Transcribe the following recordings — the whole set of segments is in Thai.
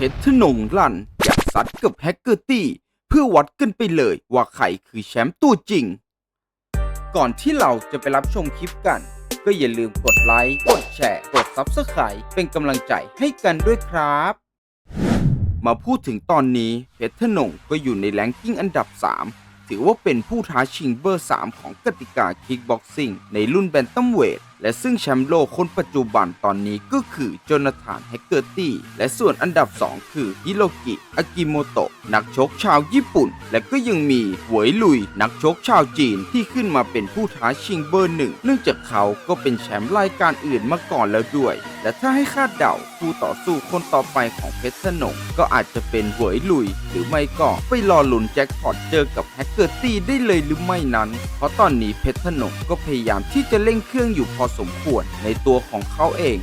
เพชรธนงลั่นอยากซัดกับแฮกเกอร์ตี้ เพื่อวัดกันไปเลยว่าใครคือแชมป์ตัวจริง ก่อนที่เราจะไปรับชมคลิปกัน ก็อย่าลืมกดไลค์ กดแชร์ กด Subscribe เป็นกำลังใจให้กันด้วยครับ มาพูดถึงตอนนี้เพชรธนงก็อยู่ในแรงกิ้งอันดับ 3 ถือว่าเป็นผู้ท้าชิงเบอร์ 3 ของกติกาคิกบ็อกซิ่งในรุ่นแบนตัมเวท และซึ่งแชมป์โลกคนปัจจุบันตอนนี้ก็คือโจนาธานแฮกเกอร์ตี้ และส่วนอันดับ 2 คือฮิโรกิ อากิโมโตะ นักชกชาวญี่ปุ่น และก็ยังมีหวยลุย นักชกชาวจีนที่ขึ้นมาเป็นผู้ท้าชิงเบอร์หนึ่ง เนื่องจากเขาก็เป็นแชมป์รายการอื่นมาก่อนแล้วด้วย และถ้าให้คาดเดาผู้ต่อสู้คนต่อไปของเพชรสนงก็อาจจะเป็นหวยลุย หรือไม่ก็ไปรอลุ้นแจ็คพอตเจอกับแฮกเกอร์ตี้ได้เลยหรือไม่นั้น เพราะตอนนี้เพชรสนงก็พยายามที่จะเร่งเครื่องอยู่พอสมควรในตัวของเขาเอง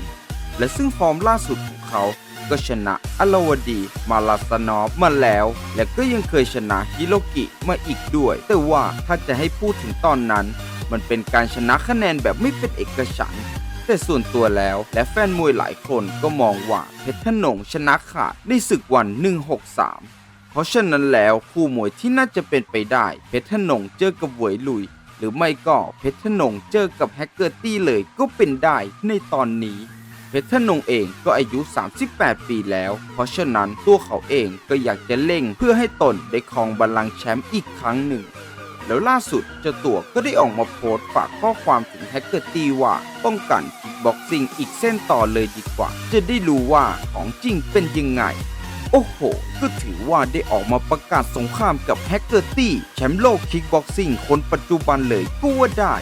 และซึ่งฟอร์มล่าสุดของเขาก็ชนะอลาวดีมาลาสนอฟมาแล้ว และก็ยังเคยชนะฮิโรกิมาอีกด้วย แต่ว่าถ้าจะให้พูดถึงตอนนั้น มันเป็นการชนะคะแนนแบบไม่เป็นเอกฉันท์แต่ส่วนตัวแล้วและแฟนมวยหลายคนก็มองว่าเพชรธนงชนะขาดในศึกวัน 163 เพราะฉะนั้นแล้วคู่มวยที่น่าจะเป็นไปได้ เพชรธนงเจอกับเหวยลุย หรือไม่ก็เพชรธนงเจอกับแฮกเกอร์ตี้เลยก็เป็นได้ในตอนนี้ เพชรธนงเองก็อายุ 38 ปีแล้ว เพราะฉะนั้นตัวเขาเองก็อยากจะเร่งเพื่อให้ตนได้ครองบัลลังก์แชมป์อีกครั้งหนึ่ง แล้วล่าสุดเจ้าตัวก็ได้ออกมาโพสต์ฝากข้อความถึงแฮกเกอร์ตี้ว่าป้องกันคิกบ็อกซิ่งอีกเส้นต่อเลยดีกว่า จะได้รู้ว่าของจริงเป็นยังไง โอ้โห ก็ถือว่าได้ออกมาประกาศสงครามกับแฮกเกอร์ตี้แชมป์โลกคิกบ็อกซิ่งคนปัจจุบันเลยก็ว่าได้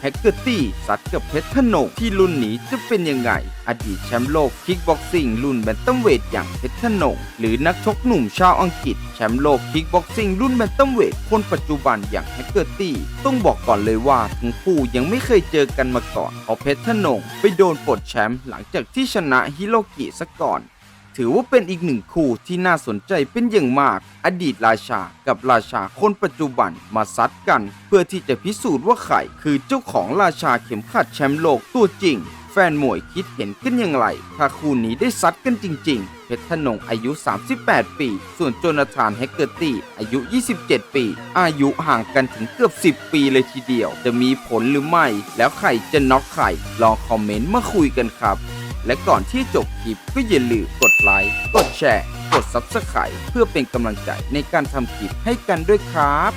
แฮกเกอร์ตี้ซัดกับเพชรธนงที่รุ่นนี้จะเป็นยังไง อดีตแชมป์โลกคิกบ็อกซิ่งรุ่นแบนตัมเวทอย่างเพชรธนงหรือนักชกหนุ่มชาวอังกฤษแชมป์โลกคิกบ็อกซิ่งรุ่นแบนตัมเวทคนปัจจุบันอย่างแฮกเกอร์ตี้ต้องบอกก่อนเลยว่าทั้งคู่ยังไม่เคยเจอกันมาก่อนเพราะเพชรธนงไปโดนปลดแชมป์หลังจากที่ชนะฮิโรกิซะก่อน ถือว่าเป็นอีกหนึ่งคู่ที่น่าสนใจเป็นอย่างมาก อดีตราชากับราชาคนปัจจุบันมาซัดกัน เพื่อที่จะพิสูจน์ว่าใครคือเจ้าของราชาเข็มขัดแชมป์โลกตัวจริง แฟนมวยคิดเห็นกันอย่างไร ถ้าคู่นี้ได้ซัดกันจริง ๆ เพชรธนงอายุ 38 ปี ส่วนโจนาธานแฮกเกอร์ตี้อายุ 27 ปี อายุห่างกันถึงเกือบ 10 ปีเลยทีเดียว จะมีผลหรือไม่ แล้วใครจะน็อกใครลองคอมเมนต์มาคุยกันครับ และก่อนที่จบคลิปก็อย่าลืมกดไลค์ กดแชร์ กด Subscribe เพื่อเป็นกำลังใจในการทำคลิปให้กันด้วยครับ